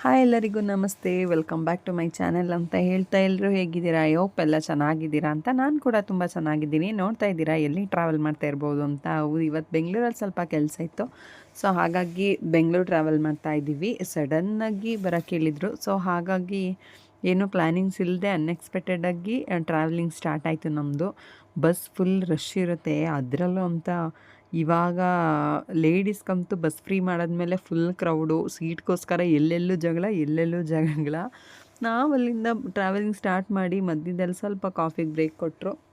Hi ಎಲ್ಲರಿಗೂ ನಮಸ್ತೆ. Welcome back to my channel ಅಂತ ಹೇಳ್ತಾ ಎಲ್ಲರೂ ಹೇಗಿದ್ದೀರಾ? ಯೋಪ್ ಎಲ್ಲ ಚೆನ್ನಾಗಿದ್ದೀರಾ ಅಂತ ನಾನು ಕೂಡ ತುಂಬ ಚೆನ್ನಾಗಿದ್ದೀನಿ. ನೋಡ್ತಾ ಇದ್ದೀರಾ? ಎಲ್ಲಿ ಟ್ರಾವೆಲ್ ಮಾಡ್ತಾ ಇರ್ಬೋದು ಅಂತ? ಇವತ್ತು ಬೆಂಗಳೂರಲ್ಲಿ ಸ್ವಲ್ಪ ಕೆಲಸ ಇತ್ತು. ಸೊ ಹಾಗಾಗಿ ಬೆಂಗಳೂರು ಟ್ರಾವೆಲ್ ಮಾಡ್ತಾ ಇದ್ದೀವಿ. ಸಡನ್ನಾಗಿ ಬರೋಕ್ಕೆ ಹೇಳಿದರು. ಸೊ ಹಾಗಾಗಿ ಏನು ಪ್ಲ್ಯಾನಿಂಗ್ಸ್ ಇಲ್ಲದೆ ಅನ್ಎಕ್ಸ್ಪೆಕ್ಟೆಡಾಗಿ ಟ್ರಾವೆಲಿಂಗ್ ಸ್ಟಾರ್ಟ್ ಆಯಿತು ನಮ್ಮದು ಬಸ್ ಫುಲ್ ರಶ್ ಇರುತ್ತೆ. ಅದರಲ್ಲೂ ಅಂತ ಇವಾಗ ಲೇಡೀಸ್ಗಂತೂ ಬಸ್ ಫ್ರೀ ಮಾಡಿದ್ಮೇಲೆ ಫುಲ್ ಕ್ರೌಡು ಸೀಟ್ಗೋಸ್ಕರ ಎಲ್ಲೆಲ್ಲೂ ಜಗಳ ಎಲ್ಲೆಲ್ಲೂ ಜಗಳ. ನಾವು ಅಲ್ಲಿಂದ ಟ್ರಾವೆಲಿಂಗ್ ಸ್ಟಾರ್ಟ್ ಮಾಡಿ ಮಧ್ಯದಲ್ಲಿ ಸ್ವಲ್ಪ ಕಾಫಿಗೆ ಬ್ರೇಕ್ ಕೊಟ್ಟರು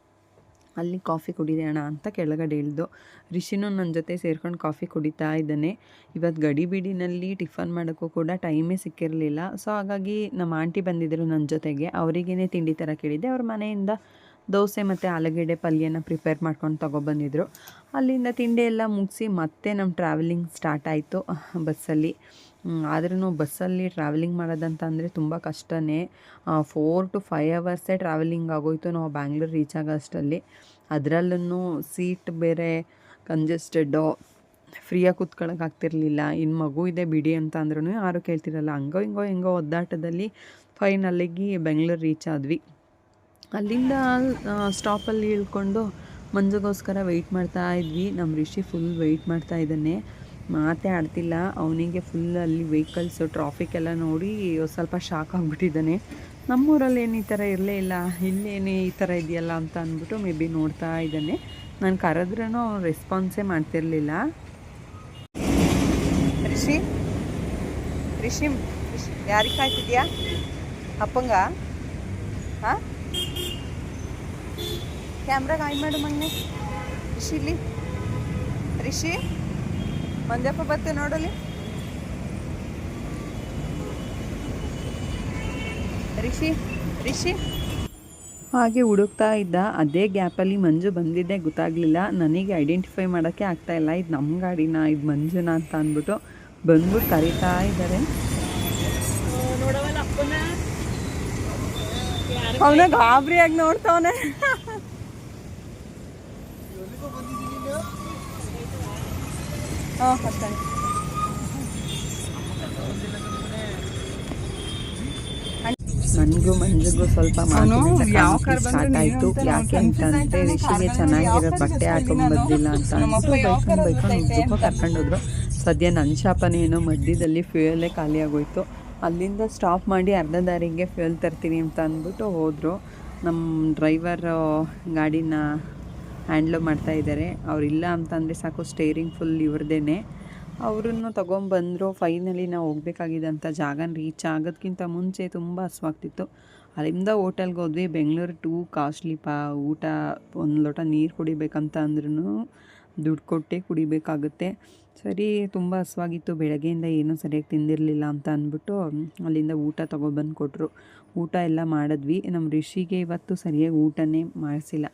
ಅಲ್ಲಿ ಕಾಫಿ ಕುಡಿಯೋಣ ಅಂತ ಕೆಳಗಡೆ ಇಳಿದು ರಿಷಿನೂ ನನ್ನ ಜೊತೆ ಸೇರ್ಕೊಂಡು ಕಾಫಿ ಕುಡಿತಾ ಇದ್ದಾನೆ. ಇವತ್ತು ಗಡಿಬಿಡಿನಲ್ಲಿ ಟಿಫನ್ ಮಾಡೋಕ್ಕೂ ಕೂಡ ಟೈಮೇ ಸಿಕ್ಕಿರಲಿಲ್ಲ. ಸೊ ಹಾಗಾಗಿ ನಮ್ಮ ಆಂಟಿ ಬಂದಿದ್ದರು ನನ್ನ ಜೊತೆಗೆ. ಅವರಿಗೇನೆ ತಿಂಡಿ ಥರ ಕೇಳಿದ್ದೆ. ಅವ್ರ ಮನೆಯಿಂದ ದೋಸೆ ಮತ್ತು ಆಲೂಗೆಡ್ಡೆ ಪಲ್ಯನ ಪ್ರಿಪೇರ್ ಮಾಡ್ಕೊಂಡು ತೊಗೊಬಂದಿದ್ರು ಅಲ್ಲಿಂದ ತಿಂಡಿ ಎಲ್ಲ ಮುಗಿಸಿ ಮತ್ತೆ ನಮ್ಮ ಟ್ರಾವೆಲಿಂಗ್ ಸ್ಟಾರ್ಟ್ ಆಯಿತು ಬಸ್ಸಲ್ಲಿ. ಆದ್ರೂ ಬಸ್ಸಲ್ಲಿ ಟ್ರಾವೆಲಿಂಗ್ ಮಾಡೋದಂತ ಅಂದರೆ ತುಂಬ ಕಷ್ಟನೇ. ಫೋರ್ ಟು ಫೈವ್ ಅವರ್ಸೇ ಟ್ರಾವೆಲಿಂಗ್ ಆಗೋಯ್ತು ನಾವು ಬ್ಯಾಂಗ್ಳೂರು ರೀಚ್ ಆಗೋ ಅಷ್ಟರಲ್ಲಿ ಅದರಲ್ಲೂ ಸೀಟ್ ಬೇರೆ ಕಂಜೆಸ್ಟೆಡ್ಡು ಫ್ರೀಯಾಗಿ ಕೂತ್ಕೊಳ್ಳೋಕೆ ಆಗ್ತಿರ್ಲಿಲ್ಲ. ಇನ್ನು ಮಗು ಇದೆ ಬಿಡಿ ಅಂತ ಅಂದ್ರೂ ಯಾರು ಕೇಳ್ತಿರಲ್ಲ. ಹಂಗೋ ಹಿಂಗೋ ಹಿಂಗೋ ಒದ್ದಾಟದಲ್ಲಿ ಫೈನಲ್ಲಿಗೆ ಬೆಂಗಳೂರು ರೀಚ್ ಆದ್ವಿ. ಅಲ್ಲಿಂದ ಸ್ಟಾಪಲ್ಲಿ ಇಳ್ಕೊಂಡು ಮಂಜುಗೋಸ್ಕರ ವೆಯ್ಟ್ ಮಾಡ್ತಾ ಇದ್ವಿ. ನಮ್ಮ ರಿಷಿ ಫುಲ್ ವೆಯ್ಟ್ ಮಾಡ್ತಾ ಇದ್ದಾನೆ. ಮಾತೇ ಆಡ್ತಿಲ್ಲ. ಅವನಿಗೆ ಫುಲ್ ಅಲ್ಲಿ ವೆಹಿಕಲ್ಸು ಟ್ರಾಫಿಕ್ ಎಲ್ಲ ನೋಡಿ ಸ್ವಲ್ಪ ಶಾಕ್ ಆಗಿಬಿಟ್ಟಿದ್ದಾನೆ. ನಮ್ಮೂರಲ್ಲಿ ಏನು ಈ ಥರ ಇರಲೇ ಇಲ್ಲ. ಇಲ್ಲೇನು ಈ ಥರ ಇದೆಯಲ್ಲ ಅಂತ ಅಂದ್ಬಿಟ್ಟು ಮೇ ಬಿ ನೋಡ್ತಾ ಇದ್ದಾನೆ. ನಾನು ಕರೆದ್ರೂ ಅವ್ನು ರೆಸ್ಪಾನ್ಸೇ ಮಾಡ್ತಿರ್ಲಿಲ್ಲ. ರಿಷಿ ರಿಷಿ, ಯಾರಿಗೆ ಕಾಯ್ತಿದ್ಯಾ? ಅಪ್ಪಂಗ? ಹಾಂ? ಕ್ಯಾಮ್ರಾಗ ಆಯ್ ಮಾಡು ಮೊನ್ನೆ ಇಲ್ಲಿ. ರಿಷಿ ಮಂದ್ಯಪ್ಪ ಬತ್ತೆ ನೋಡಲಿ. ರಿಷಿ ರಿಷಿ. ಹಾಗೆ ಹುಡುಕ್ತಾ ಇದ್ದ ಅದೇ ಗ್ಯಾಪಲ್ಲಿ ಮಂಜು ಬಂದಿದ್ದೆ, ಗೊತ್ತಾಗಲಿಲ್ಲ. ನನಗೆ ಐಡೆಂಟಿಫೈ ಮಾಡೋಕ್ಕೆ ಇಲ್ಲ. ಇದು ನಮ್ಮ ಗಾಡಿನ, ಇದು ಮಂಜುನ ಅಂತ ಅಂದ್ಬಿಟ್ಟು ಬಂದ್ಬಿಟ್ಟು ಕರಿತಾ ಇದ್ದಾರೆ. ಅವನ ಗಾಬರಿಯಾಗಿ ನೋಡ್ತಾವನೆ. ನನಗೂ ಮಂಜುಗೂ ಸ್ವಲ್ಪ ಸ್ಟಾರ್ಟ್ ಆಯ್ತು. ಯಾಕೆ ಅಂತಂದರೆ ರಿಷಿಗೆ ಚೆನ್ನಾಗಿರೋ ಬಟ್ಟೆ ಹಾಕೊಂಡು ಬಂದಿಲ್ಲ ಅಂತ ಅಂದ್ಬಿಟ್ಟು ಬೈಕೊಂಡು ಬೈಕೊಂಡು ಉದ್ದಕ್ಕೂ ಕರ್ಕೊಂಡೋದ್ರು. ಸದ್ಯ ನನ್ನ ಶಾಪನೇ ಏನೋ ಮಧ್ಯದಲ್ಲಿ ಫ್ಯೂಯಲ್ಲೇ ಖಾಲಿ ಆಗೋಯ್ತು ಅಲ್ಲಿಂದ ಸ್ಟಾಪ್ ಮಾಡಿ ಅರ್ಧ ದಾರಿಗೆ ಫ್ಯೂಯಲ್ ತರ್ತೀನಿ ಅಂತ ಅಂದ್ಬಿಟ್ಟು ಹೋದರು. ನಮ್ಮ ಡ್ರೈವರ್ ಗಾಡಿನ ಹ್ಯಾಂಡ್ಲ್ ಮಾಡ್ತಾ ಇದ್ದಾರೆ. ಅವರಿಲ್ಲ ಅಂತಂದರೆ ಸಾಕು ಸ್ಟೇರಿಂಗ್ ಫುಲ್ ಇವ್ರದ್ದೇನೆ ಅವರನ್ನು ತೊಗೊಂಬಂದರು ಫೈನಲಿ ನಾವು ಹೋಗ್ಬೇಕಾಗಿದ್ದಂಥ ಜಾಗನ ರೀಚ್ ಆಗೋದಕ್ಕಿಂತ ಮುಂಚೆ ತುಂಬ ಹಸುವಾಗ್ತಿತ್ತು. ಅಲ್ಲಿಂದ ಹೋಟೆಲ್ಗೆ ಹೋದ್ವಿ, ಬೆಂಗಳೂರು ಟೂ ಪಾ ಊಟ, ಒಂದು ಲೋಟ ನೀರು ಕುಡಿಬೇಕಂತ ಅಂದ್ರೂ ದುಡ್ಡು ಕೊಟ್ಟೆ ಕುಡಿಬೇಕಾಗುತ್ತೆ. ಸರಿ, ತುಂಬ ಹಸುವಾಗಿತ್ತು. ಬೆಳಗ್ಗೆಯಿಂದ ಏನೂ ಸರಿಯಾಗಿ ತಿಂದಿರಲಿಲ್ಲ ಅಂತ ಅಂದ್ಬಿಟ್ಟು ಅಲ್ಲಿಂದ ಊಟ ತೊಗೊಬಂದು ಕೊಟ್ಟರು ಊಟ ಎಲ್ಲ ಮಾಡಿದ್ವಿ. ನಮ್ಮ ಋಷಿಗೆ ಇವತ್ತು ಸರಿಯಾಗಿ ಊಟನೇ ಮಾಡಿಸಿಲ್ಲ.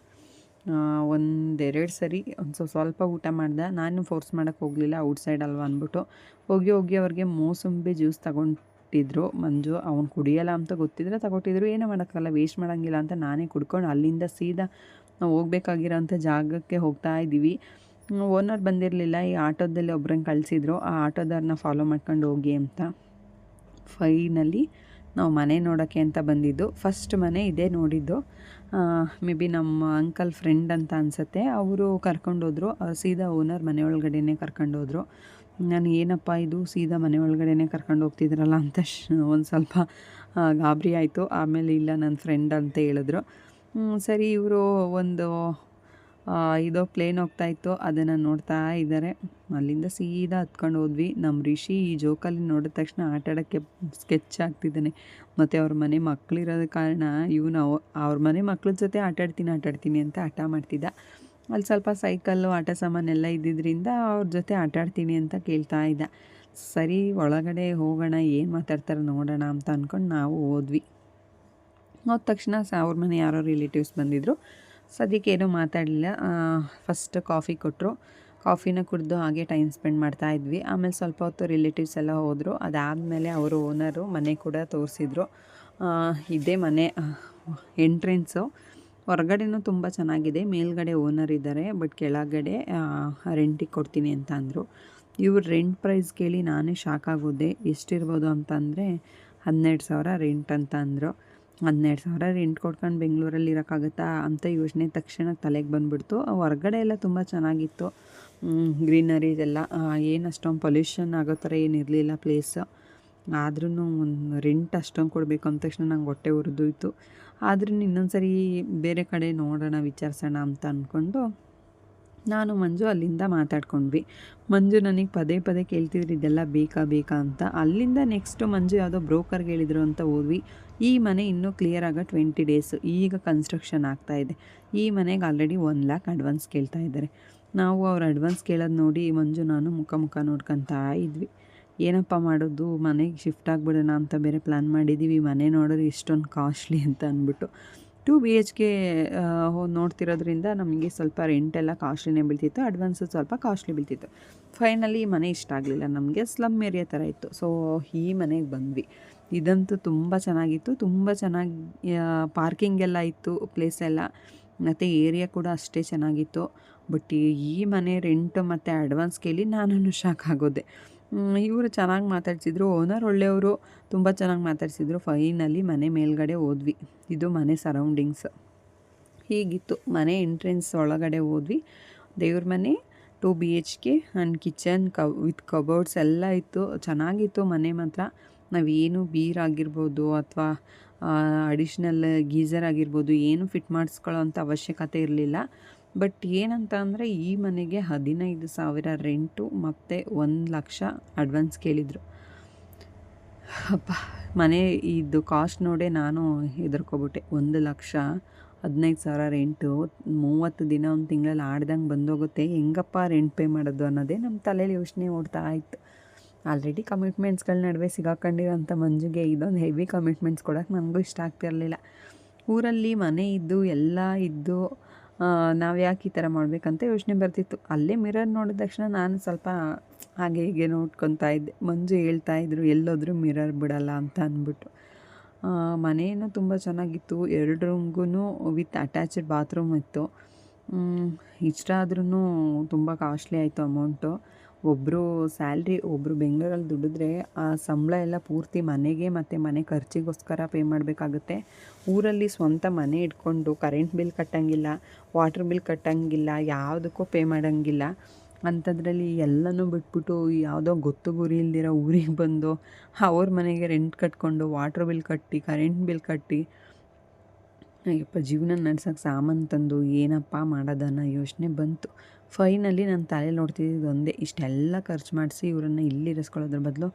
ಒಂದೆರಡು ಸರಿ ಒಂದು ಸ್ವಲ್ಪ ಸ್ವಲ್ಪ ಊಟ ಮಾಡಿದೆ. ನಾನು ಫೋರ್ಸ್ ಮಾಡೋಕ್ಕೆ ಹೋಗಲಿಲ್ಲ ಔಟ್ಸೈಡ್ ಅಲ್ವಾ ಅಂದ್ಬಿಟ್ಟು. ಹೋಗಿ ಹೋಗಿ ಅವ್ರಿಗೆ ಮೋಸಂಬಿ ಜ್ಯೂಸ್ ತಗೊಂಡಿದ್ರು ಮಂಜು. ಅವ್ನು ಕುಡಿಯಲ್ಲ ಅಂತ ಗೊತ್ತಿದ್ರೆ ತಗೊಟ್ಟಿದ್ರು. ಏನೂ ಮಾಡೋಕ್ಕಲ್ಲ ವೇಸ್ಟ್ ಮಾಡೋಂಗಿಲ್ಲ ಅಂತ ನಾನೇ ಕುಡ್ಕೊಂಡು ಅಲ್ಲಿಂದ ಸೀದಾ ನಾವು ಹೋಗ್ಬೇಕಾಗಿರೋಂಥ ಜಾಗಕ್ಕೆ ಹೋಗ್ತಾ ಇದ್ದೀವಿ. ಓನರ್ ಬಂದಿರಲಿಲ್ಲ, ಈ ಆಟೋದಲ್ಲಿ ಒಬ್ರನ್ನ ಕಳಿಸಿದ್ರು. ಆ ಆಟೋದವ್ರನ್ನ ಫಾಲೋ ಮಾಡ್ಕೊಂಡು ಹೋಗಿ ಅಂತ. ಫೈನಲ್ಲಿ ನಾವು ಮನೆ ನೋಡೋಕ್ಕೆ ಅಂತ ಬಂದಿದ್ದು. ಫಸ್ಟ್ ಮನೆ ಇದೇ ನೋಡಿದ್ದು. ಮೇ ಬಿ ನಮ್ಮ ಅಂಕಲ್ ಫ್ರೆಂಡ್ ಅಂತ ಅನಿಸುತ್ತೆ. ಅವರು ಕರ್ಕೊಂಡೋದ್ರು. ಸೀದಾ ಓನರ್ ಮನೆ ಒಳಗಡೆನೇ ಕರ್ಕೊಂಡೋದ್ರು. ನಾನು, ಏನಪ್ಪ ಇದು? ಸೀದಾ ಮನೆ ಒಳಗಡೆನೇ ಕರ್ಕೊಂಡು ಹೋಗ್ತಿದ್ರಲ್ಲ? ಅಂತ ಒಂದು ಸ್ವಲ್ಪ ಗಾಬರಿ ಆಯಿತು. ಆಮೇಲೆ, ಇಲ್ಲ ನನ್ನ ಫ್ರೆಂಡ್ ಅಂತ ಹೇಳಿದ್ರು. ಸರಿ, ಇವರು ಒಂದು ಇದು ಪ್ಲೇನ್ ಹೋಗ್ತಾ ಇತ್ತು, ಅದನ್ನು ನೋಡ್ತಾ ಇದ್ದಾರೆ. ಅಲ್ಲಿಂದ ಸೀದಾ ಹತ್ಕೊಂಡು ಹೋದ್ವಿ. ನಮ್ಮ ರಿಷಿ ಈ ಜೋಕಲ್ಲಿ ನೋಡಿದ ತಕ್ಷಣ ಆಟ ಆಡೋಕ್ಕೆ ಸ್ಕೆಚ್ ಆಗ್ತಿದ್ದಾನೆ ಮತ್ತು ಅವ್ರ ಮನೆ ಮಕ್ಕಳಿರೋದ ಕಾರಣ ಇವನು ಅವ್ರ ಮನೆ ಮಕ್ಳ ಜೊತೆ ಆಟಾಡ್ತೀನಿ ಆಟಾಡ್ತೀನಿ ಅಂತ ಆಟ ಮಾಡ್ತಿದ್ದ. ಅಲ್ಲಿ ಸ್ವಲ್ಪ ಸೈಕಲ್ಲು ಆಟ ಸಾಮಾನೆಲ್ಲ ಇದ್ದಿದ್ದರಿಂದ ಅವ್ರ ಜೊತೆ ಆಟಾಡ್ತೀನಿ ಅಂತ ಕೇಳ್ತಾ ಇದ್ದ. ಸರಿ, ಒಳಗಡೆ ಹೋಗೋಣ, ಏನು ಮಾತಾಡ್ತಾರೆ ನೋಡೋಣ ಅಂತ ಅಂದ್ಕೊಂಡು ನಾವು ಹೋದ್ವಿ. ಹೋದ ತಕ್ಷಣ ಸ, ಅವ್ರ ಮನೆ ಯಾರೋ ರಿಲೇಟಿವ್ಸ್ ಬಂದಿದ್ದರು ಸದ್ಯಕ್ಕೆ ಏನೂ ಮಾತಾಡಲಿಲ್ಲ. ಫಸ್ಟ್ ಕಾಫಿ ಕೊಟ್ಟರು ಕಾಫಿನ ಕುಡಿದು ಹಾಗೆ ಟೈಮ್ ಸ್ಪೆಂಡ್ ಮಾಡ್ತಾ ಇದ್ವಿ. ಆಮೇಲೆ ಸ್ವಲ್ಪ ಹೊತ್ತು ರಿಲೇಟಿವ್ಸ್ ಎಲ್ಲ ಹೋದರು. ಅದಾದಮೇಲೆ ಅವರು ಓನರು ಮನೆ ಕೂಡ ತೋರಿಸಿದ್ರು. ಇದೇ ಮನೆ ಎಂಟ್ರೆನ್ಸು ಹೊರಗಡೆನೂ ತುಂಬ ಚೆನ್ನಾಗಿದೆ. ಮೇಲ್ಗಡೆ ಓನರ್ ಇದ್ದಾರೆ ಬಟ್ ಕೆಳಗಡೆ ರೆಂಟಿಗೆ ಕೊಡ್ತೀನಿ ಅಂತ ಅಂದರು. ಇವ್ರು ರೆಂಟ್ ಪ್ರೈಸ್ ಕೇಳಿ ನಾನೇ ಶಾಕ್ ಆಗೋದೆ. ಎಷ್ಟಿರ್ಬೋದು ಅಂತಂದರೆ ಹನ್ನೆರಡು ಸಾವಿರ ರೆಂಟ್ ಅಂತ ಅಂದರು. ಹನ್ನೆರಡು ಸಾವಿರ ರೆಂಟ್ ಕೊಟ್ಕೊಂಡು ಬೆಂಗಳೂರಲ್ಲಿ ಇರೋಕ್ಕಾಗತ್ತಾ ಅಂತ ಯೋಚನೆ ತಕ್ಷಣ ತಲೆಗೆ ಬಂದುಬಿಡ್ತು. ಹೊರಗಡೆ ಎಲ್ಲ ತುಂಬ ಚೆನ್ನಾಗಿತ್ತು. ಗ್ರೀನರೀಸ್ ಎಲ್ಲ ಏನು ಅಷ್ಟೊಂದು ಪೊಲ್ಯೂಷನ್ ಆಗೋ ಥರ ಏನಿರಲಿಲ್ಲ ಪ್ಲೇಸ್ ಆದ್ರೂ ಒಂದು ರೆಂಟ್ ಅಷ್ಟೊಂದು ಕೊಡಬೇಕು ಅಂದ ತಕ್ಷಣ ನಂಗೆ ಹೊಟ್ಟೆ ಉರಿದೋಯ್ತು. ಆದ್ರೂ ಇನ್ನೊಂದು ಸರಿ ಬೇರೆ ಕಡೆ ನೋಡೋಣ, ವಿಚಾರಿಸೋಣ ಅಂತ ಅಂದ್ಕೊಂಡು ನಾನು ಮಂಜು ಅಲ್ಲಿಂದ ಮಾತಾಡ್ಕೊಂಡ್ವಿ. ಮಂಜು ನನಗೆ ಪದೇ ಪದೇ ಕೇಳ್ತಿದ್ರು, ಇದೆಲ್ಲ ಬೇಕಾ ಬೇಕಾ? ಅಂತ. ಅಲ್ಲಿಂದ ನೆಕ್ಸ್ಟು ಮಂಜು ಯಾವುದೋ ಬ್ರೋಕರ್ಗೆ ಹೇಳಿದ್ರು ಅಂತ ಹೋದ್ವಿ. ಈ ಮನೆ ಇನ್ನೂ ಕ್ಲಿಯರ್ ಆಗ ಟ್ವೆಂಟಿ ಡೇಸು ಈಗ ಕನ್ಸ್ಟ್ರಕ್ಷನ್ ಆಗ್ತಾ ಇದೆ. ಈ ಮನೆಗೆ ಆಲ್ರೆಡಿ ಒನ್ ಲ್ಯಾಕ್ ಅಡ್ವಾನ್ಸ್ ಕೇಳ್ತಾ ಇದ್ದಾರೆ. ನಾವು ಅವ್ರ ಅಡ್ವಾನ್ಸ್ ಕೇಳೋದು ನೋಡಿ ಮಂಜು, ನಾನು ಮುಖ ಮುಖ ನೋಡ್ಕೊತಾ ಇದ್ವಿ. ಏನಪ್ಪ ಮಾಡೋದು? ಮನೆಗೆ ಶಿಫ್ಟ್ ಆಗಿಬಿಡೋಣ ಅಂತ ಬೇರೆ ಪ್ಲ್ಯಾನ್ ಮಾಡಿದ್ದೀವಿ ಮನೆ ನೋಡೋದು ಇಷ್ಟೊಂದು ಕಾಸ್ಟ್ಲಿ ಅಂತ ಅಂದ್ಬಿಟ್ಟು. ಟು ಬಿ ಎಚ್ ಕೆ ನೋಡ್ತಿರೋದ್ರಿಂದ ನಮಗೆ ಸ್ವಲ್ಪ ರೆಂಟ್ ಎಲ್ಲ ಕಾಸ್ಟ್ಲಿನೇ ಬೀಳ್ತಿತ್ತು. ಅಡ್ವಾನ್ಸು ಸ್ವಲ್ಪ ಕಾಸ್ಟ್ಲಿ ಬೀಳ್ತಿತ್ತು. ಫೈನಲಿ ಮನೆ ಇಷ್ಟ ಆಗಲಿಲ್ಲ. ನಮಗೆ ಸ್ಲಮ್ ಏರಿಯಾ ಥರ ಇತ್ತು. ಸೊ ಈ ಮನೆಗೆ ಬಂದ್ವಿ. ಇದಂತೂ ತುಂಬ ಚೆನ್ನಾಗಿತ್ತು. ತುಂಬ ಚೆನ್ನಾಗಿ ಪಾರ್ಕಿಂಗ್ ಎಲ್ಲ ಇತ್ತು ಪ್ಲೇಸ್ ಎಲ್ಲ. ಮತ್ತು ಏರಿಯಾ ಕೂಡ ಅಷ್ಟೇ ಚೆನ್ನಾಗಿತ್ತು. ಬಟ್ ಈ ಮನೆ ರೆಂಟ್ ಮತ್ತು ಅಡ್ವಾನ್ಸ್ ಕೇಳಿ ನಾನು ಶಾಕ್ ಆಗೋದೆ. ಇವರು ಚೆನ್ನಾಗಿ ಮಾತಾಡ್ಸಿದ್ರು. ಓನರ್ ಒಳ್ಳೆಯವರು ತುಂಬ ಚೆನ್ನಾಗಿ ಮಾತಾಡ್ಸಿದ್ರು. ಫೈನಲಿ ಮನೆ ಮೇಲ್ಗಡೆ ಹೋದ್ವಿ. ಇದು ಮನೆ ಸರೌಂಡಿಂಗ್ಸ್ ಹೀಗಿತ್ತು. ಮನೆ ಎಂಟ್ರೆನ್ಸ್ ಒಳಗಡೆ ಹೋದ್ವಿ. ದೇವ್ರ ಮನೆ two B H K and kitchen ಕ ವಿತ್ ಕಬೋರ್ಡ್ಸ್ ಎಲ್ಲ ಇತ್ತು. ಚೆನ್ನಾಗಿತ್ತು ಮನೆ ಮಾತ್ರ. ನಾವೇನು ಬೀರ್ ಆಗಿರ್ಬೋದು ಅಥವಾ ಅಡಿಷ್ನಲ್ ಗೀಝರ್ ಆಗಿರ್ಬೋದು ಏನು ಫಿಟ್ ಮಾಡಿಸ್ಕೊಳ್ಳೋ ಅಂಥ ಅವಶ್ಯಕತೆ ಇರಲಿಲ್ಲ. ಬಟ್ ಏನಂತ ಅಂದರೆ ಈ ಮನೆಗೆ ಹದಿನೈದು ಸಾವಿರ ರೆಂಟು ಮತ್ತು ಒಂದು ಲಕ್ಷ ಅಡ್ವಾನ್ಸ್ ಕೇಳಿದರು. ಅಪ್ಪ, ಮನೆ ಇದು ಕಾಸ್ಟ್ ನೋಡೇ ನಾನು ಹೆದರ್ಕೊಬಿಟ್ಟೆ. ಒಂದು ಲಕ್ಷ ಹದಿನೈದು ಸಾವಿರ ರೆಂಟು, ಮೂವತ್ತು ದಿನ ಒಂದು ತಿಂಗಳಲ್ಲಿ ಆಡ್ದಂಗೆ ಬಂದೋಗುತ್ತೆ. ಹೆಂಗಪ್ಪ ರೆಂಟ್ ಪೇ ಮಾಡೋದು ಅನ್ನೋದೇ ನಮ್ಮ ತಲೆಯಲ್ಲಿ ಯೋಚನೆ ಓಡ್ತಾ ಇತ್ತು. ಆಲ್ರೆಡಿ ಕಮಿಟ್ಮೆಂಟ್ಸ್ಗಳ ನಡುವೆ ಸಿಗಾಕೊಂಡಿರೋಂಥ ಮಂಜುಗೆ ಇದೊಂದು ಹೆವಿ ಕಮಿಟ್ಮೆಂಟ್ಸ್ ಕೊಡೋಕೆ ನನಗೂ ಇಷ್ಟ ಆಗ್ತಿರಲಿಲ್ಲ. ಊರಲ್ಲಿ ಮನೆ ಇದ್ದು, ಎಲ್ಲ ಇದ್ದು ನಾವು ಯಾಕೆ ಈ ಥರ ಮಾಡಬೇಕಂತ ಯೋಚನೆ ಬರ್ತಿತ್ತು. ಅಲ್ಲೇ ಮಿರರ್ ನೋಡಿದ ತಕ್ಷಣ ನಾನು ಸ್ವಲ್ಪ ಹಾಗೆ ಹೀಗೆ ನೋಡ್ಕೊತಾ ಇದ್ದೆ. ಮಂಜು ಹೇಳ್ತಾ ಇದ್ರು, ಎಲ್ಲೋದ್ರೂ ಮಿರರ್ ಬಿಡಲ್ಲ ಅಂತ ಅಂದ್ಬಿಟ್ಟು. ಮನೆಯೂ ತುಂಬ ಚೆನ್ನಾಗಿತ್ತು. ಎರಡು ರೂಮ್ಗೂ ವಿತ್ ಅಟ್ಯಾಚ್ಡ್ ಬಾತ್ರೂಮ್ ಇತ್ತು. ಇಷ್ಟ ಆದ್ರೂ ತುಂಬ ಕಾಸ್ಟ್ಲಿ ಆಯಿತು ಅಮೌಂಟು. ಒಬ್ಬರು ಸ್ಯಾಲ್ರಿ ಒಬ್ಬರು ಬೆಂಗಳೂರಲ್ಲಿ ದುಡಿದ್ರೆ ಆ ಸಂಬಳ ಎಲ್ಲ ಪೂರ್ತಿ ಮನೆಗೆ ಮತ್ತು ಮನೆ ಖರ್ಚಿಗೋಸ್ಕರ ಪೇ ಮಾಡಬೇಕಾಗುತ್ತೆ. ಊರಲ್ಲಿ ಸ್ವಂತ ಮನೆ ಇಟ್ಕೊಂಡು ಕರೆಂಟ್ ಬಿಲ್ ಕಟ್ಟಂಗಿಲ್ಲ, ವಾಟ್ರ್ ಬಿಲ್ ಕಟ್ಟಂಗಿಲ್ಲ, ಯಾವುದಕ್ಕೂ ಪೇ ಮಾಡೋಂಗಿಲ್ಲ. ಅಂಥದ್ರಲ್ಲಿ ಎಲ್ಲನೂ ಬಿಟ್ಬಿಟ್ಟು ಯಾವುದೋ ಗೊತ್ತು ಗುರಿ ಇಲ್ದಿರೋ ಊರಿಗೆ ಬಂದು ಅವ್ರ ಮನೆಗೆ ರೆಂಟ್ ಕಟ್ಕೊಂಡು ವಾಟ್ರ್ ಬಿಲ್ ಕಟ್ಟಿ, ಕರೆಂಟ್ ಬಿಲ್ ಕಟ್ಟಿ, ಅಯ್ಯಪ್ಪ, ಜೀವನ ನಡ್ಸೋಕ್ಕೆ ಸಾಮಾನು ತಂದು ಏನಪ್ಪ ಮಾಡೋದನ್ನ ಯೋಚನೆ ಬಂತು. ಫೈನಲಿ ನಾನು ತಲೆ ನೋಡ್ತಿದ್ದು ಒಂದೇ. ಇಷ್ಟೆಲ್ಲ ಖರ್ಚು ಮಾಡಿಸಿ ಇವರನ್ನು ಇಲ್ಲಿ ಇರಿಸ್ಕೊಳ್ಳೋದ್ರ ಬದಲು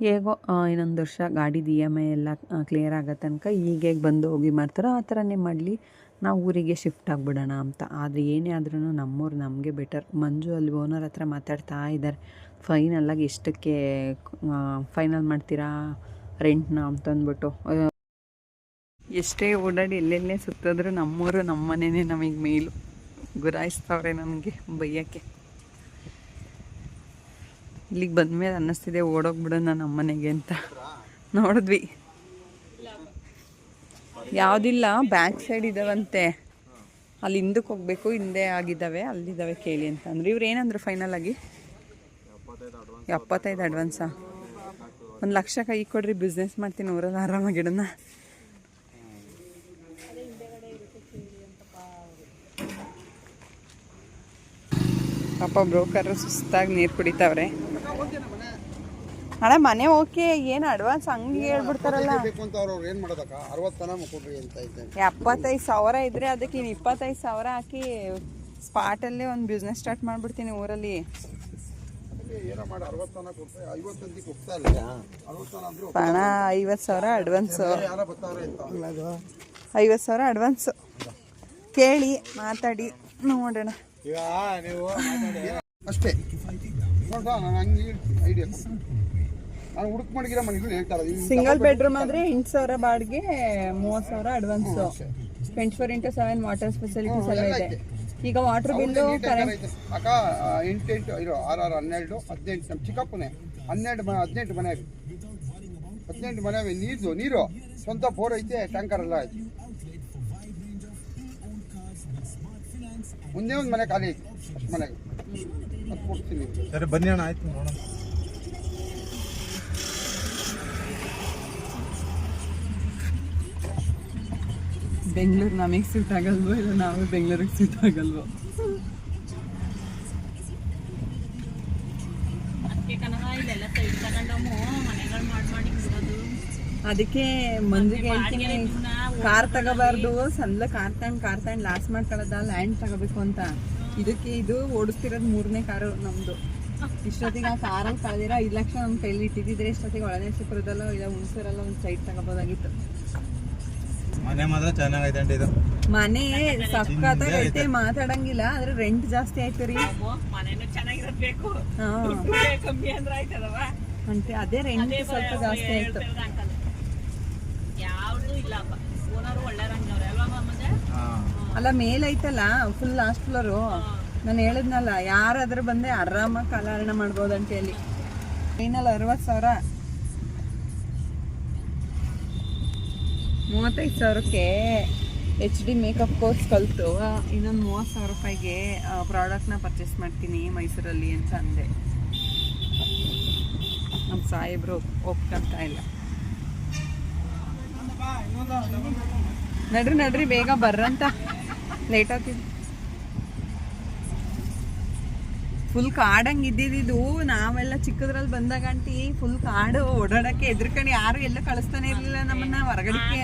ಹೇಗೋ ಇನ್ನೊಂದು ವರ್ಷ ಗಾಡಿದು ಇ ಎಂ ಐ ಎಲ್ಲ ಕ್ಲಿಯರ್ ಆಗೋ ತನಕ ಈಗ ಬಂದು ಹೋಗಿ ಮಾಡ್ತಾರೋ ಆ ಥರನೇ ಮಾಡಲಿ. ನಾವು ಊರಿಗೆ ಶಿಫ್ಟ್ ಆಗಿಬಿಡೋಣ ಅಂತ. ಆದರೆ ಏನೇ ಆದ್ರೂ ನಮ್ಮೂರು ನಮಗೆ ಬೆಟರ್ ಮಂಜು ಅಲ್ಲಿ ಓನರ್ ಹತ್ರ ಮಾತಾಡ್ತಾ ಇದ್ದಾರೆ. ಫೈನಲ್ಲಾಗಿ ಎಷ್ಟಕ್ಕೆ ಫೈನಲ್ ಮಾಡ್ತೀರಾ ರೆಂಟ್ನ ಅಂತಂದ್ಬಿಟ್ಟು ಎಷ್ಟೇ ಓಡಾಡಿ ಎಲ್ಲೆಲ್ಲೇ ಸುತ್ತಿದ್ರು ನಮ್ಮೂರು ನಮ್ಮ ಮನೆಯೇ ನಮಗೆ ಮೇಲು. ಗುರಾಯಿಸ್ತವ್ರೆ ನನಗೆ ಬೈಯೋಕ್ಕೆ. ಇಲ್ಲಿಗೆ ಬಂದಮೇಲೆ ಅನ್ನಿಸ್ತಿದೆ, ಓಡೋಗ್ಬಿಡೋಣ ನಮ್ಮ ಮನೆಗೆ ಅಂತ. ನೋಡಿದ್ವಿ. ಯಾವುದಿಲ್ಲ, ಬ್ಯಾಕ್ ಸೈಡ್ ಇದಾವಂತೆ. ಅಲ್ಲಿ ಹಿಂದಕ್ಕೆ ಹೋಗ್ಬೇಕು, ಹಿಂದೆ ಆಗಿದ್ದಾವೆ ಅಲ್ಲಿದ್ದಾವೆ ಕೇಳಿ ಅಂತ. ಅಂದ್ರೆ ಇವ್ರು ಏನಂದ್ರು ಫೈನಲ್ ಆಗಿ? ಎಪ್ಪತ್ತೈದು ಅಡ್ವಾನ್ಸಾ? ಒಂದು ಲಕ್ಷ ಕೈ ಕೊಡ್ರಿ, ಬಿಸ್ನೆಸ್ ಮಾಡ್ತೀನಿ, ಊರಲ್ಲಿ ಆರಾಮಾಗಿಡೋಣ. ಪಾಪ ಬ್ರೋಕರ್ ಸುಸ್ತಾಗಿ ನೀರು ಕುಡಿತಾವ್ರೆ. ಅಣ್ಣ ಮನೆ ಓಕೆ, ಏನು ಅಡ್ವಾನ್ಸ್ ಹಂಗೆ ಹೇಳ್ಬಿಡ್ತಾರಲ್ಲ. ಎಪ್ಪತ್ತೈದು ಸಾವಿರ ಇದ್ರೆ ಅದಕ್ಕೆ ಇನ್ನು ಇಪ್ಪತ್ತೈದು ಸಾವಿರ ಹಾಕಿ ಸ್ಪಾಟಲ್ಲೇ ಒಂದು ಬಿಸ್ನೆಸ್ ಸ್ಟಾರ್ಟ್ ಮಾಡ್ಬಿಡ್ತೀನಿ ಊರಲ್ಲಿ. ಅಣ್ಣ ಐವತ್ತು ಸಾವಿರ ಅಡ್ವಾನ್ಸು ಐವತ್ತು ಸಾವಿರ ಅಡ್ವಾನ್ಸು ಕೇಳಿ, ಮಾತಾಡಿ, ನೋಡೋಣ. ಈಗ ನೀವು ಅಷ್ಟೇ. ನೋಡ್ತಾ ನಾನು ಹಂಗೆ ಹೇಳ್ತೀನಿ ಐಡಿಯಾ ನಾನು ಹುಡುಕ್ ಮಾಡಿಗಿರೋ ಮನೆಗಳು ಹೇಳ್ತಾರೆ ಸಿಂಗಲ್ ಬೆಡ್ರೂಮ್ ಆದರೆ ಎಂಟು ಸಾವಿರ ಬಾಡಿಗೆ ಮೂವತ್ತು ಸಾವಿರ advance twenty four into seven water facilities ಎಲ್ಲ ಇದೆ. ಈಗ ವಾಟರ್ ಬಿಲ್ಲು ಕರೆಂಟ್ ಅಕ್ಕ ಎಂಟೆಂಟು ಇರೋ ಆರು ಆರು ಹನ್ನೆರಡು ಹದಿನೆಂಟು ನಮ್ಮ ಚಿಕ್ಕಪ್ಪನೇ ಹನ್ನೆರಡು ಮನೆ ಹದಿನೆಂಟು ಮನೆ ಹದಿನೆಂಟು ಮನೆ ನೀರ್ದು ನೀರು. ನೀರು ಸ್ವಂತ ಬೋರ್ ಐತೆ ಟ್ಯಾಂಕರ್ ಎಲ್ಲ ಐತೆ. ಮುಂದೆ ಒಂದು ಮನೆ ಖಾಲಿ ಐತಿ. ಅಷ್ಟು ಮನೆಗೆ ಅದು ಕೊಡ್ತೀನಿ. ಸರಿ ಬನ್ನಿ ಅಣ್ಣ ಆಯ್ತು ನೋಡೋಣ. ಬೆಂಗಳೂರು ನಮಗೆ ಸೂಟ್ ಆಗಲ್ವೋ ಇಲ್ಲ ನಾವು ಬೆಂಗಳೂರಿಗೆ ಸೂಟ್ ಆಗಲ್ವೋ? ಅದಕ್ಕೆ ಮಂಜಿಗೆ ಹೇಳ್ತೀನಿ. ಕಾರ್ ತಗೋಬಾರ್ದು ಸಣ್ಣ ಕಾರ್ ತಗೊಂಡ್ ಕಾರ್ ತಗೊಂಡ್ ಲಾಸ್ ಮಾಡ್ಕೊಳ್ಳೋದ? ಲ್ಯಾಂಡ್ ತಗೋಬೇಕು ಅಂತ. ಇದಕ್ಕೆ ಇದು ಓಡಿಸ್ತಿರೋದು ಮೂರನೇ ಕಾರು ನಮ್ದು. ಇಷ್ಟೊತ್ತಿಗೆ ಆ ಕಾರಲ್ಲಿ ಕಳೆದಿರ ಐದು ಲಕ್ಷ ನಮ್ಮ ಕೈಲಿ ಇಟ್ಟಿದ್ರೆ ಇಷ್ಟೊತ್ತಿಗೆ ಒಳನೇಶಪುರದಲ್ಲೋ ಇಲ್ಲ ಹುಣಸೂರಲ್ಲ ಒಂದು ಸೈಟ್ ತಗೋಬೋದಾಗಿತ್ತು. ಮನೆ ಮಾತ್ರ ಚೆನ್ನಾಗೈತೆ ಇದು. ಮನೆ ಸಕ್ಕತ್ತಾಗೈತೆ ಮಾತಾಡಂಗಿಲ್ಲ ಆದ್ರೆ ರೆಂಟ್ ಜಾಸ್ತಿ ಆಯ್ತು ರೀ. ಮನೆನೂ ಕಮ್ಮಿ ಅಂದ್ರೆ ಆಯ್ತದವ ಅಂತೆ ಅದೇ ರೆಂಟ್ ಸ್ವಲ್ಪ ಜಾಸ್ತಿ ಆಯ್ತು. ಯಾವ್ದು ಇಲ್ಲಪ್ಪ ಅಲ್ಲ ಮೇಲೈತಲ್ಲ ಫುಲ್ ಲಾಸ್ಟ್ ಫ್ಲೋರು ನಾನು ಹೇಳಿದ್ನಲ್ಲ ಯಾರಾದ್ರೂ ಬಂದೆ ಆರಾಮಾಗಿ ಕಾಲಹರಣ ಮಾಡ್ಬೋದಂತ ಹೇಳಿ ಫೈನಲ್ ಅರವತ್ತು ಸಾವಿರ. ಮೂವತ್ತೈದು ಸಾವಿರಕ್ಕೆ ಎಚ್ ಡಿ ಮೇಕಪ್ ಕೋರ್ಸ್ ಕಲಿತು. ಇನ್ನೊಂದು ಮೂವತ್ತು ಸಾವಿರ ರೂಪಾಯಿಗೆ ಪ್ರಾಡಕ್ಟ್ನ ಪರ್ಚೇಸ್ ಮಾಡ್ತೀನಿ ಮೈಸೂರಲ್ಲಿ ಅಂತ ಅಂದೆ. ನಮ್ಮ ಸಾಹೇಬ್ರು ಒಪ್ಕೊಂತ ಇಲ್ಲ. ನಡ್ರಿ ನಡ್ರಿ ಬೇಗ ಬರ್ರಂತ. ಲೇಟ್ ಆಗ್ತಿದೆ. ಫುಲ್ ಕಾಡಂಗ್ ಇದ್ದಿದ್ದು ನಾವೆಲ್ಲ ಚಿಕ್ಕದ್ರಲ್ಲಿ ಬಂದಾಗ ಆಂಟಿ ಫುಲ್ ಕಾಡು ಓಡಾಡಕ್ಕೆ ಎದ್ರಕಡೆ ಯಾರು ಎಲ್ಲ ಕಳಿಸ್ತಾನೆ ಇರ್ಲಿಲ್ಲ ನಮ್ಮನ್ನ ಹೊರಗಡೆಗೆ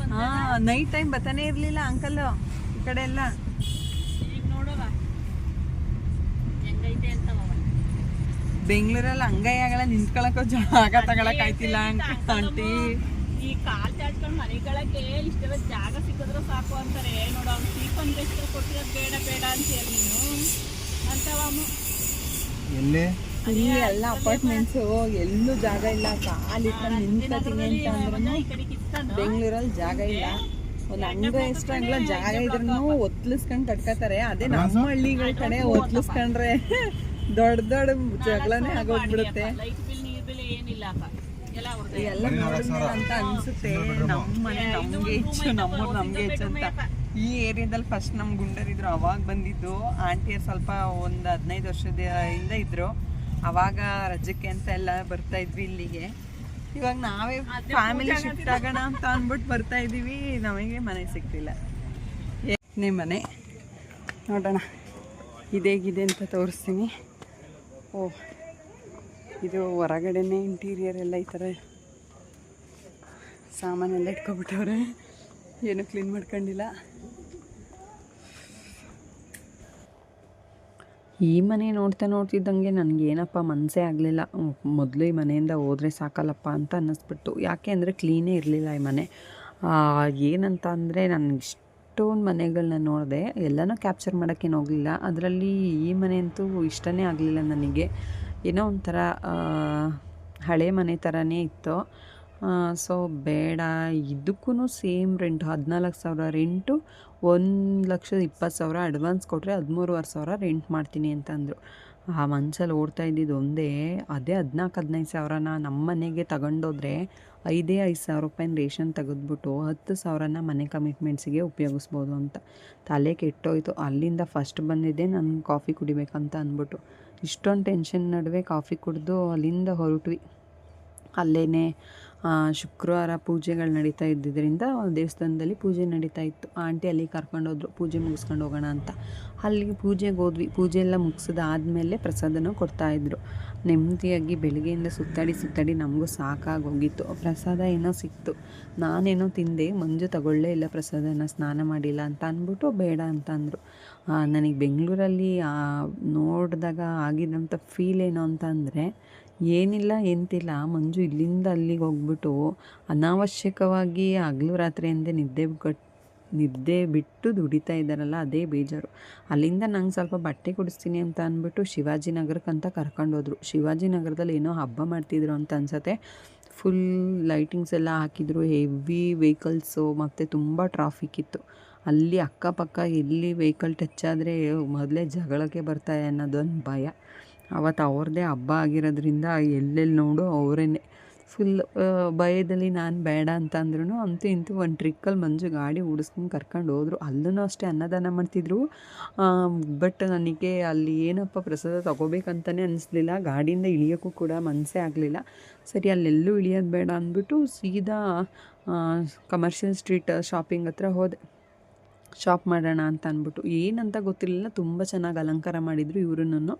ಬಂದ ಹಾ ನೈಟ್ ಟೈಮ್ ಬರ್ತಾನೆ ಇರ್ಲಿಲ್ಲ ಅಂಕಲ್. ಈ ಕಡೆ ಎಲ್ಲ. ಬೆಂಗ್ಳೂರಲ್ಲಿ ಹಂಗೈ ಆಗಲ್ಲ ನಿಂತ್ಕೊಳಕ್ಕೋ ಜಾಗ ತಗೊಳಕ್ ಆಯ್ತಿಲ್ಲ ಆಂಟಿ. ಚಾಚ್ಕೊಂಡ್ ಮನೆಗಳಕ್ಕೆ ಇಷ್ಟೆಲ್ಲ ಜಾಗ ಸಿಕ್ಕಿದ್ರೆ ಸಾಕು ಅಂತಾರೆ. ನೋಡು ಅವ್ನು ಸೀಕೊಂಡ್ ಎಷ್ಟು ಕೊಟ್ಟಿರೋದು ಬೇಡ ಬೇಡ ಅಂತ ಹೇಳಿ ನೀನು. ಅಂತವನು ಎಲ್ಲಿ? ಇಲ್ಲಿ ಎಲ್ಲ ಅಪಾರ್ಟ್ಮೆಂಟ್ಸ್ ಎಲ್ಲೂ ಜಾಗ ಇಲ್ಲ ಖಾಲಿ ನಿಂತ್ಕೊತೀನಿ ಅಂತ ಅಂದ್ರೂ ಈ ಬೆಂಗಳೂರಲ್ಲಿ ಜಾಗ ಇಲ್ಲ. ಒಂದ್ ಅಂಗ ಎಷ್ಟು ಅಂಗ್ಲ ಜಾಗ ಇದ್ರೂ ಒತ್ಲಿಸ್ಕೊಂಡ್ ಕಟ್ಕೋತಾರೆ. ಅದೇ ನಮ್ಮ ಹಳ್ಳಿಗಳ ಕಡೆ ಒತ್ಲಿಸ್ಕೊಂಡ್ರೆ ದೊಡ್ಡ ದೊಡ್ಡ ಜಗಳನೇ ಆಗೋಗ್ಬಿಡುತ್ತೆ. ಲೈಟ್ ಬಿಲ್ ನೀರ್ ಬಿಲ್ ಏನಿಲ್ಲ ಎಲ್ಲ ಅಂತ ಅನ್ಸುತ್ತೆ. ನಮ್ಮ ಮನೆ ನಮ್ಗೆ ಹೆಚ್ಚು ನಮ್ಮೂರು ನಮ್ಗೆ ಹೆಚ್ಚು ಅಂತ. ಈ ಏರಿಯಾದಲ್ಲಿ ಫಸ್ಟ್ ನಮ್ ಗುಂಡರಿದ್ರು ಅವಾಗ ಬಂದಿದ್ದು. ಆಂಟಿಯರ್ ಸ್ವಲ್ಪ ಒಂದು ಹದಿನೈದು ವರ್ಷದ ಹಿಂದೆ ಇದ್ರು. ಅವಾಗ ರಜಕ್ಕೆ ಅಂತ ಎಲ್ಲ ಬರ್ತಾ ಇದ್ವಿ ಇಲ್ಲಿಗೆ. ಇವಾಗ ನಾವೇ ಫ್ಯಾಮಿಲಿ ಶಿಫ್ಟ್ ಆಗೋಣ ಅಂತ ಅಂದ್ಬಿಟ್ಟು ಬರ್ತಾ ಇದೀವಿ ನಮಗೆ ಮನೆ ಸಿಗ್ತಿಲ್ಲ ಏನೇ ಮನೆ? ನೋಡೋಣ. ಇದೇಗಿದೆ ಅಂತ ತೋರಿಸ್ತೀನಿ. ಓ ಇದು ಹೊರಗಡೆನೇ ಇಂಟೀರಿಯರ್ ಎಲ್ಲ ಈ ಥರ ಸಾಮಾನೆಲ್ಲ ಇಟ್ಕೊಬಿಟ್ಟವ್ರೆ. ಏನು ಕ್ಲೀನ್ ಮಾಡ್ಕೊಂಡಿಲ್ಲ. ಈ ಮನೆ ನೋಡ್ತಾ ನೋಡ್ತಿದ್ದಂಗೆ ನನಗೆ ಏನಪ್ಪ ಮನಸ್ಸೇ ಆಗಲಿಲ್ಲ. ಮೊದಲು ಈ ಮನೆಯಿಂದ ಹೋದರೆ ಸಾಕಲ್ಲಪ್ಪ ಅಂತ ಅನ್ನಿಸ್ಬಿಟ್ಟು. ಯಾಕೆ ಅಂದರೆ ಕ್ಲೀನೇ ಇರಲಿಲ್ಲ ಈ ಮನೆ. ಏನಂತ ಅಂದರೆ ನನಗೆ ಇಷ್ಟೊಂದು ಮನೆಗಳನ್ನ ನೋಡಿದೆ. ಎಲ್ಲನೂ ಕ್ಯಾಪ್ಚರ್ ಮಾಡೋಕ್ಕೇನು ಹೋಗಲಿಲ್ಲ. ಅದರಲ್ಲಿ ಈ ಮನೆ ಅಂತೂ ಇಷ್ಟನೇ ಆಗಲಿಲ್ಲ ನನಗೆ. ಏನೋ ಒಂಥರ ಹಳೆ ಮನೆ ಥರನೇ ಇತ್ತು. ಸೊ ಬೇಡ ಇದಕ್ಕೂ ಸೇಮ್ ರೆಂಟು, ಹದಿನಾಲ್ಕು ಸಾವಿರ ರೆಂಟು, ಒಂದು ಲಕ್ಷದ ಇಪ್ಪತ್ತು ಸಾವಿರ ಅಡ್ವಾನ್ಸ್ ಕೊಟ್ಟರೆ ಹದಿಮೂರುವರೆ ಸಾವಿರ ರೆಂಟ್ ಮಾಡ್ತೀನಿ ಅಂತಂದರು ಆ ಮನ್ಸಲ್ಲಿ ಓಡ್ತಾ ಇದ್ದಿದ್ದು ಒಂದೇ, ಅದೇ ಹದಿನಾಲ್ಕು, ಹದಿನೈದು ಸಾವಿರನ ನಮ್ಮ ಮನೆಗೆ ತಗೊಂಡೋದ್ರೆ ಐದೇ ಐದು ಸಾವಿರ ರೂಪಾಯಿನ ರೇಷನ್ ತೆಗೆದ್ಬಿಟ್ಟು ಹತ್ತು ಸಾವಿರನ ಮನೆ ಕಮಿಟ್ಮೆಂಟ್ಸಿಗೆ ಉಪಯೋಗಿಸ್ಬೋದು ಅಂತ. ತಲೆ ಕೆಟ್ಟೋಯ್ತು. ಅಲ್ಲಿಂದ ಫಸ್ಟ್ ಬಂದಿದ್ದೆ ನಾನು ಕಾಫಿ ಕುಡಿಬೇಕಂತ ಅಂದ್ಬಿಟ್ಟು. ಇಷ್ಟೊಂದು ಟೆನ್ಷನ್ ನಡುವೆ ಕಾಫಿ ಕುಡಿದು ಅಲ್ಲಿಂದ ಹೊರಟ್ವಿ. ಅಲ್ಲೇ ಶುಕ್ರವಾರ ಪೂಜೆಗಳು ನಡೀತಾ ಇದ್ದಿದ್ದರಿಂದ ದೇವಸ್ಥಾನದಲ್ಲಿ ಪೂಜೆ ನಡೀತಾ ಇತ್ತು. ಆಂಟಿ ಅಲ್ಲಿಗೆ ಕರ್ಕೊಂಡೋದ್ರು ಪೂಜೆ ಮುಗಿಸ್ಕೊಂಡು ಹೋಗೋಣ ಅಂತ. ಅಲ್ಲಿಗೆ ಪೂಜೆಗೆ ಹೋದ್ವಿ. ಪೂಜೆ ಎಲ್ಲ ಮುಗಿಸಿದಾದ್ಮೇಲೆ ಪ್ರಸಾದನೂ ಕೊಡ್ತಾಯಿದ್ರು ನೆಮ್ಮದಿಯಾಗಿ ಬೆಳಗ್ಗೆಯಿಂದ ಸುತ್ತಾಡಿ ಸುತ್ತಾಡಿ ನಮಗೂ ಸಾಕಾಗೋಗಿತ್ತು. ಪ್ರಸಾದ ಏನೋ ಸಿಕ್ತು. ನಾನೇನೋ ತಿಂದೆ, ಮಂಜು ತಗೊಳ್ಳೇ ಇಲ್ಲ ಪ್ರಸಾದನ, ಸ್ನಾನ ಮಾಡಿಲ್ಲ ಅಂತ ಅಂದ್ಬಿಟ್ಟು ಬೇಡ ಅಂತ ಅಂದರು. ನನಗೆ ಬೆಂಗಳೂರಲ್ಲಿ ನೋಡಿದಾಗ ಆಗಿದ್ದಂಥ ಫೀಲ್ ಏನು ಅಂತ ಅಂದರೆ, ಏನಿಲ್ಲ, ಎಂತಿಲ್ಲ. ಮಂಜು ಇಲ್ಲಿಂದ ಅಲ್ಲಿಗೆ ಹೋಗ್ಬಿಟ್ಟು ಅನಾವಶ್ಯಕವಾಗಿ ಹಗಲು ರಾತ್ರಿ ನಿದ್ದೆ ಕಟ್ ನಿದ್ದೆ ಬಿಟ್ಟು ದುಡಿತಾ ಇದ್ದಾರಲ್ಲ, ಅದೇ ಬೇಜಾರು. ಅಲ್ಲಿಂದ ನಂಗೆ ಸ್ವಲ್ಪ ಬಟ್ಟೆ ಕೊಡಿಸ್ತೀನಿ ಅಂತ ಅಂದ್ಬಿಟ್ಟು ಶಿವಾಜಿನಗರಕ್ಕೆ ಅಂತ ಕರ್ಕೊಂಡೋದ್ರು ಶಿವಾಜಿನಗರದಲ್ಲಿ ಏನೋ ಹಬ್ಬ ಮಾಡ್ತಿದ್ರು ಅಂತ ಅನ್ಸತ್ತೆ. ಫುಲ್ ಲೈಟಿಂಗ್ಸ್ ಎಲ್ಲ ಹಾಕಿದ್ರು, ಹೆವಿ ವೆಹಿಕಲ್ಸು, ಮತ್ತು ತುಂಬ ಟ್ರಾಫಿಕ್ ಇತ್ತು. ಅಲ್ಲಿ ಅಕ್ಕಪಕ್ಕ ಎಲ್ಲಿ ವೆಹಿಕಲ್ ಟಚ್ ಆದರೆ ಮೊದಲೇ ಜಗಳಕ್ಕೆ ಬರ್ತಾರೆ ಅನ್ನೋದೊಂದು ಭಯ. ಅವತ್ತು ಅವ್ರದ್ದೇ ಹಬ್ಬ ಆಗಿರೋದ್ರಿಂದ ಎಲ್ಲೆಲ್ಲಿ ನೋಡು ಅವರೇ ಫುಲ್ ಭಯದಲ್ಲಿ ನಾನು ಬೇಡ ಅಂತ ಅಂದ್ರೂ ಅಂತೂ ಇಂತೂ ಒಂದು ಟ್ರಿಕ್ಕಲ್ಲಿ ಮಂಜು ಗಾಡಿ ಓಡಿಸ್ಕೊಂಡು ಕರ್ಕೊಂಡು ಹೋದ್ರು. ಅಲ್ಲೂ ಅಷ್ಟೇ ಅನ್ನದಾನ ಮಾಡ್ತಿದ್ರು. ಬಟ್ ನನಗೆ ಅಲ್ಲಿ ಏನಪ್ಪ ಪ್ರಸಾದ ತೊಗೋಬೇಕಂತಲೇ ಅನಿಸ್ಲಿಲ್ಲ. ಗಾಡಿಯಿಂದ ಇಳಿಯೋಕ್ಕೂ ಕೂಡ ಮನಸ್ಸೇ ಆಗಲಿಲ್ಲ. ಸರಿ, ಅಲ್ಲೆಲ್ಲೂ ಇಳಿಯೋದು ಬೇಡ ಅಂದ್ಬಿಟ್ಟು ಸೀದಾ ಕಮರ್ಷಿಯಲ್ ಸ್ಟ್ರೀಟ್ ಶಾಪಿಂಗ್ ಹತ್ರ ಹೋದೆ. ಶಾಪ್ ಮಾಡೋಣ ಅಂತ ಅಂದ್ಬಿಟ್ಟು. ಏನಂತ ಗೊತ್ತಿರಲಿಲ್ಲ. ತುಂಬ ಚೆನ್ನಾಗಿ ಅಲಂಕಾರ ಮಾಡಿದರು ಇವ್ರನ್ನೂ.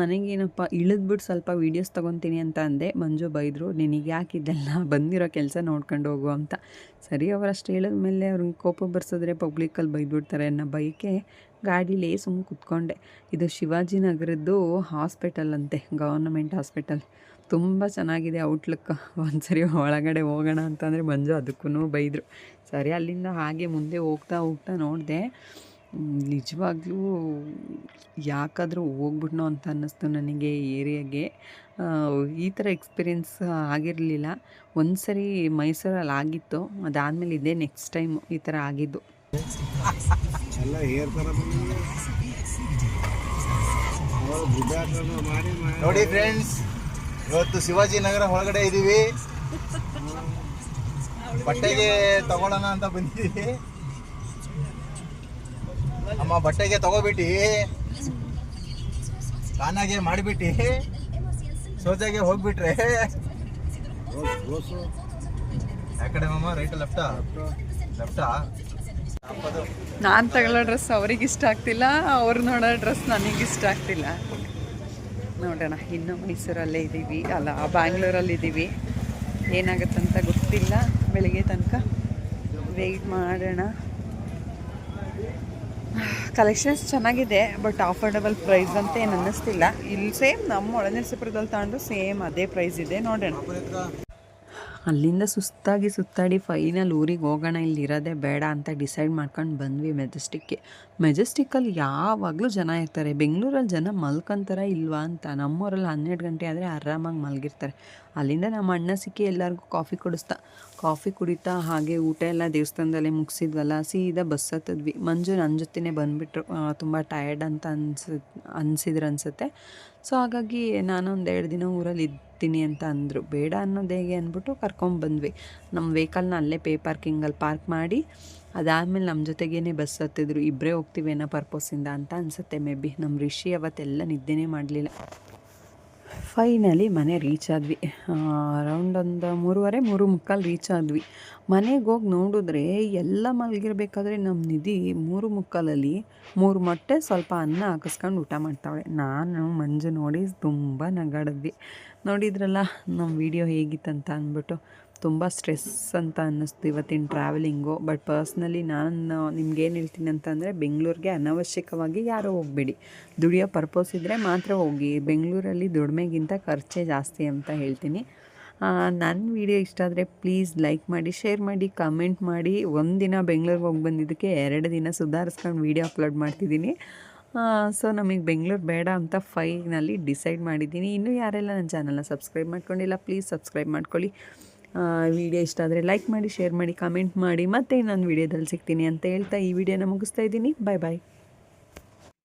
ನನಗೇನಪ್ಪ ಇಳಿದ್ಬಿಟ್ಟು ಸ್ವಲ್ಪ ವೀಡಿಯೋಸ್ ತೊಗೊತೀನಿ ಅಂತ ಅಂದೆ. ಮಂಜು ಬೈದರು, ನಿನಗೆ ಯಾಕೆ ಇದೆಲ್ಲ ಬಂದಿರೋ ಕೆಲಸ ನೋಡ್ಕೊಂಡು ಹೋಗು ಅಂತ. ಸರಿ, ಅವರಷ್ಟು ಹೇಳಿದ ಮೇಲೆ ಅವ್ರಿಗೆ ಕೋಪ ಬರ್ಸಿದ್ರೆ ಪಬ್ಲಿಕಲ್ಲಿ ಬೈದ್ಬಿಡ್ತಾರೆ ಅನ್ನೋ ಬೈಕೆ ಗಾಡೀಲೇ ಸುಮ್ಮನೆ ಕುತ್ಕೊಂಡೆ. ಇದು ಶಿವಾಜಿನಗರದ್ದು ಹಾಸ್ಪಿಟಲ್ ಅಂತೆ ಗವರ್ನಮೆಂಟ್ ಹಾಸ್ಪಿಟಲ್ ತುಂಬ ಚೆನ್ನಾಗಿದೆ ಔಟ್ಲುಕ್ ಒಂದ್ಸರಿ ಒಳಗಡೆ ಹೋಗೋಣ ಅಂತಂದರೆ ಮಂಜು ಅದಕ್ಕೂ ಬೈದರು. ಸರಿ, ಅಲ್ಲಿಂದ ಹಾಗೆ ಮುಂದೆ ಹೋಗ್ತಾ ಹೋಗ್ತಾ ನೋಡಿದೆ. ನಿಜವಾಗ್ಲೂ ಯಾಕಾದರೂ ಹೋಗ್ಬಿಟ್ನೋ ಅಂತ ಅನ್ನಿಸ್ತು ನನಗೆ ಏರಿಯಾಗೆ. ಈ ಥರ ಎಕ್ಸ್ಪೀರಿಯೆನ್ಸ್ ಆಗಿರಲಿಲ್ಲ. ಒಂದು ಸರಿ ಮೈಸೂರಲ್ಲಿ ಆಗಿತ್ತು. ಅದಾದಮೇಲೆ ಇದೇ ನೆಕ್ಸ್ಟ್ ಟೈಮ್ ಈ ಥರ ಆಗಿದ್ದು. ಎಲ್ಲ ಏರ್ ತರ ನೋಡಿ ಫ್ರೆಂಡ್ಸ್ ಇವತ್ತು ಶಿವಾಜಿ ನಗರ ಒಳಗಡೆ ಇದ್ದೀವಿ ಬಟ್ಟೆಗೆ ತಗೊಳ್ಳೋಣ ಅಂತ ಬಂದಿದ್ದೀವಿ ಅಮ್ಮ ಬಟ್ಟೆಗೆ ತಗೋಬಿಟ್ಟು. ಕಾನಾಗೆ ಮಾಡಿಬಿಟ್ಟು. ಸೋಜಾಗೆ ಹೋಗ್ಬಿಟ್ರೆ. ಯಾಕಡೆ ಮಾಮ? ರೈಟ್ ಲೆಫ್ಟಾ ಲೆಫ್ಟಾ ನಾನು ತಗೊಳ್ಳೋ ಡ್ರೆಸ್ ಅವ್ರಿಗೆ ಇಷ್ಟ ಆಗ್ತಿಲ್ಲ, ಅವ್ರು ನೋಡೋ ಡ್ರೆಸ್ ನನಗೆ ಇಷ್ಟ ಆಗ್ತಿಲ್ಲ. ನೋಡೋಣ, ಇನ್ನು ಮೈಸೂರಲ್ಲೇ ಇದ್ದೀವಿ ಅಲ್ಲ, ಬ್ಯಾಂಗ್ಳೂರಲ್ಲಿ ಇದ್ದೀವಿ ಏನಾಗುತ್ತಂತ ಗೊತ್ತಿಲ್ಲ, ಬೆಳಿಗ್ಗೆ ತನಕ. ವೆಯ್ಟ್ ಮಾಡೋಣ. ಕಲೆಕ್ಷನ್ಸ್ ಚೆನ್ನಾಗಿದೆ ಬಟ್ ಆಫರ್ಡಬಲ್ ಪ್ರೈಸ್ ಅಂತ ಏನು ಅನ್ನಿಸ್ತಿಲ್ಲ. ಇಲ್ಲಿ ಸೇಮ್ ನಮ್ಮ ಒಳನರಸೀಪುರದಲ್ಲಿ ತಗೊಂಡು ಸೇಮ್ ಅದೇ ಪ್ರೈಸ್ ಇದೆ ನೋಡೋಣ. ಅಲ್ಲಿಂದ ಸುಸ್ತಾಗಿ ಸುತ್ತಾಡಿ ಫೈನಲ್ ಊರಿಗೆ ಹೋಗೋಣ, ಇಲ್ಲಿ ಇರೋದೇ ಬೇಡ ಅಂತ ಡಿಸೈಡ್ ಮಾಡ್ಕೊಂಡು ಬಂದ್ವಿ ಮೆಜೆಸ್ಟಿಕ್ಗೆ ಮೆಜೆಸ್ಟಿಕ್ಕಲ್ಲಿ ಯಾವಾಗಲೂ ಜನ ಇರ್ತಾರೆ. ಬೆಂಗಳೂರಲ್ಲಿ ಜನ ಮಲ್ಕೊಂತಾರ ಇಲ್ವಾ ಅಂತ. ನಮ್ಮೂರಲ್ಲಿ ಹನ್ನೆರಡು ಗಂಟೆ ಆದರೆ ಆರಾಮಾಗಿ ಮಲಗಿರ್ತಾರೆ. ಅಲ್ಲಿಂದ ನಮ್ಮ ಅಣ್ಣ ಸಿಕ್ಕಿ ಎಲ್ಲರಿಗೂ ಕಾಫಿ ಕುಡಿಸ್ತಾ. ಕಾಫಿ ಕುಡಿತಾ, ಹಾಗೆ ಊಟ ಎಲ್ಲ ದೇವಸ್ಥಾನದಲ್ಲೇ ಮುಗಿಸಿದ್ವಲ್ಲ, ಸೀದಾ ಬಸ್ ಹತ್ತಿದ್ವಿ. ಮಂಜು ನನ್ನ ಜೊತೆನೇ ಬಂದುಬಿಟ್ರು. ತುಂಬ ಟಯರ್ಡ್ ಅಂತ ಅನ್ಸ ಅನಿಸಿದ್ರು ಅನಿಸುತ್ತೆ. ಸೊ ಹಾಗಾಗಿ ನಾನು ಒಂದು ಎರಡು ದಿನ ಊರಲ್ಲಿ ಇರ್ತೀನಿ ಅಂತ ಅಂದರು. ಬೇಡ ಅನ್ನೋದು ಹೇಗೆ ಅಂದ್ಬಿಟ್ಟು ಕರ್ಕೊಂಬಂದ್ವಿ ನಮ್ಮ ವೆಹಿಕಲ್ನ ಅಲ್ಲೇ ಪೇ ಪಾರ್ಕಿಂಗಲ್ಲಿ ಪಾರ್ಕ್ ಮಾಡಿ, ಅದಾದಮೇಲೆ ನಮ್ಮ ಜೊತೆಗೇನೆ ಬಸ್ ಹತ್ತಿದ್ರು. ಇಬ್ಬರೇ ಹೋಗ್ತೀವಿ ಅನ್ನೋ ಪರ್ಪೋಸಿಂದ ಅಂತ ಅನಿಸುತ್ತೆ. ಮೇ ಬಿ ನಮ್ಮ ರಿಷಿ ಅವತ್ತೆಲ್ಲ ನಿದ್ದೆನೇ ಮಾಡಲಿಲ್ಲ. ಫೈನಲಿ ಮನೆ ರೀಚ್ ಆದ್ವಿ. ಅರೌಂಡ್ ಒಂದು ಮೂರುವರೆ, ಮೂರು ಮುಕ್ಕಾಲು ರೀಚ್ ಆದ್ವಿ. ಮನೆಗೆ ಹೋಗಿ ನೋಡಿದ್ರೆ ಎಲ್ಲ ಮಲಗಿರ್ಬೇಕಾದ್ರೆ ನಮ್ಮ ನಿಧಿ ಮೂರು ಮುಕ್ಕಾಲಲ್ಲಿ ಮೂರು ಮೊಟ್ಟೆ ಸ್ವಲ್ಪ ಅನ್ನ ಹಾಕಿಸ್ಕೊಂಡು ಊಟ ಮಾಡ್ತಾವಳೆ. ನಾನು ಮಂಜು ನೋಡಿ ತುಂಬ ನಗಾಡಿದ್ವಿ. ನೋಡಿದ್ರಲ್ಲ ನಮ್ಮ ವಿಡಿಯೋ ಹೇಗಿತ್ತಂತ ಅಂದ್ಬಿಟ್ಟು. ತುಂಬ ಸ್ಟ್ರೆಸ್ ಅಂತ ಅನ್ನಿಸ್ತು ಇವತ್ತಿನ ಟ್ರಾವೆಲಿಂಗು ಬಟ್ ಪರ್ಸ್ನಲಿ ನಾನು ನಿಮ್ಗೇನು ಹೇಳ್ತೀನಿ ಅಂತಂದರೆ ಬೆಂಗಳೂರಿಗೆ ಅನವಶ್ಯಕವಾಗಿ ಯಾರೂ ಹೋಗಬೇಡಿ. ದುಡಿಯೋ ಪರ್ಪೋಸ್ ಇದ್ದರೆ ಮಾತ್ರ ಹೋಗಿ. ಬೆಂಗಳೂರಲ್ಲಿ ದುಡಿಮೆಗಿಂತ ಖರ್ಚೇ ಜಾಸ್ತಿ ಅಂತ ಹೇಳ್ತೀನಿ. ನನ್ನ ವಿಡಿಯೋ ಇಷ್ಟ ಆದರೆ ಪ್ಲೀಸ್ ಲೈಕ್ ಮಾಡಿ ಶೇರ್ ಮಾಡಿ ಕಮೆಂಟ್ ಮಾಡಿ. ಒಂದಿನ ಬೆಂಗಳೂರಿಗೆ ಹೋಗಿ ಬಂದಿದ್ದಕ್ಕೆ ಎರಡು ದಿನ ಸುಧಾರಿಸ್ಕೊಂಡು ವೀಡಿಯೋ ಅಪ್ಲೋಡ್ ಮಾಡ್ತಿದ್ದೀನಿ. ಸೊ ನಮಗೆ ಬೆಂಗಳೂರು ಬೇಡ ಅಂತ ಫೈನಲ್ಲಿ ಡಿಸೈಡ್ ಮಾಡಿದ್ದೀನಿ. ಇನ್ನೂ ಯಾರೆಲ್ಲ ನನ್ನ ಚಾನಲ್ನ ಸಬ್ಸ್ಕ್ರೈಬ್ ಮಾಡ್ಕೊಂಡಿಲ್ಲ ಪ್ಲೀಸ್ ಸಬ್ಸ್ಕ್ರೈಬ್ ಮಾಡ್ಕೊಳ್ಳಿ. ವಿಡಿಯೋ ಇಷ್ಟ ಆದರೆ ಲೈಕ್ ಮಾಡಿ ಶೇರ್ ಮಾಡಿ ಕಾಮೆಂಟ್ ಮಾಡಿ ಮತ್ತೆ ಇನ್ನೊಂದು ವಿಡಿಯೋದಲ್ಲಿ ಸಿಗ್ತೀನಿ ಅಂತ ಹೇಳ್ತಾ ಈ ವಿಡಿಯೋನ ಮುಗಿಸ್ತಾ ಇದ್ದೀನಿ. ಬಾಯ್ ಬಾಯ್